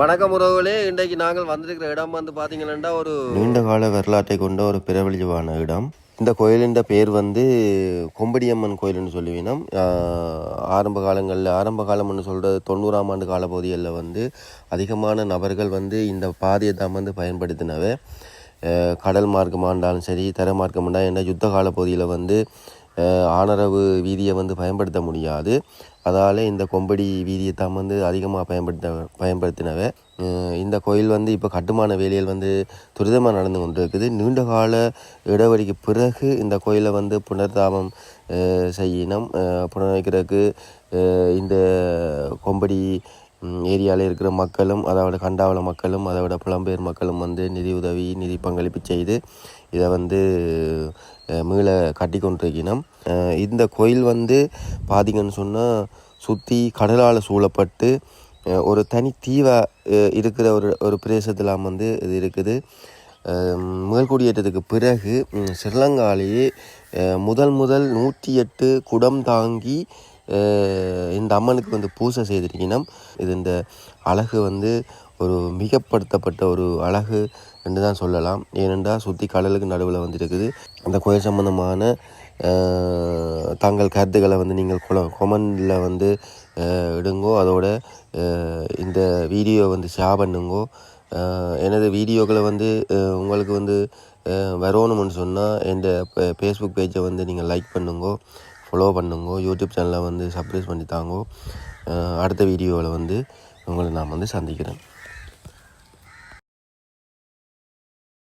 வணக்கம் உறவுகளே. இன்றைக்கு நாங்கள் வந்திருக்கிற இடம் வந்து பார்த்தீங்கன்னா ஒரு நீண்ட கால வரலாற்றை கொண்ட ஒரு பிரபலியமான இடம். இந்த கோயிலின் பேர் வந்து கொம்படியம்மன் கோயில்னு சொல்லுவீனம் ஆரம்ப காலங்களில் ஆரம்ப காலம்னு சொல்கிறது தொண்ணூறாம் ஆண்டு காலப்பகுதிகளில் வந்து அதிகமான நபர்கள் வந்து இந்த பாதையை தான் வந்து பயன்படுத்தினவை. கடல் மார்க்கமாக இருந்தாலும் சரி தர மார்க்கம்னா என்ன யுத்த கால பகுதியில் வந்து ஆனரவு வீதியை வந்து பயன்படுத்த முடியாது. அதால் இந்த கொம்படி வீதியை தான் வந்து அதிகமாக பயன்படுத்த பயன்படுத்தினவை. இந்த கோயில் வந்து இப்போ கட்டுமான வேலைகள் வந்து துரிதமாக நடந்து கொண்டு இருக்குது நீண்ட கால இடைவெளிக்கு பிறகு இந்த கோயிலை வந்து புனர்தாபம் செய்யணும். புனர்வைக்கிறதுக்கு இந்த கொம்படி ஏரியாவில் இருக்கிற மக்களும் அதோட கண்டாவள மக்களும் அதோட புலம்பெயர் மக்களும் வந்து நிதி உதவி நிதி பங்களிப்பு செய்து இதை வந்து மீள கட்டி கொண்டிருக்கணும் இந்த கோயில் வந்து பார்த்தீங்கன்னு சொன்னால் சுற்றி கடலால் சூழப்பட்டு ஒரு தனி தீவாக இருக்கிற ஒரு ஒரு பிரதேசத்தெலாம் வந்து இது இருக்குது. மேல்குடியேற்றத்துக்கு பிறகு ஸ்ரீலங்காலேயே முதல் முதல் நூற்றி எட்டு குடம் தாங்கி இந்த அம்மனுக்கு வந்து பூசை செய்திருக்கணும். இது இந்த அழகு வந்து ஒரு மிகப்படுத்தப்பட்ட ஒரு அழகு என்று தான் சொல்லலாம். ஏனென்றால் சுற்றி கடலுக்கு நடுவில் வந்து இருக்குது அந்த கோயில் சம்பந்தமான தங்கள் கருத்துக்களை வந்து நீங்கள் கொல கொமெண்டில் வந்து விடுங்கோ இடுங்கோ. அதோட இந்த வீடியோ வந்து ஷேர் பண்ணுங்கோ. எனது வீடியோக்களை வந்து உங்களுக்கு வந்து வரணும்னு சொன்னால் என் ஃபேஸ்புக் பேஜை வந்து நீங்கள் லைக் பண்ணுங்கோ. ஃபாலோ பண்ணுங்கோ யூடியூப் சேனலை வந்து சப்ஸ்கிரைப் பண்ணி தாங்கோ அடுத்த வீடியோவில் வந்து உங்களை நான் வந்து சந்திக்கிறேன்.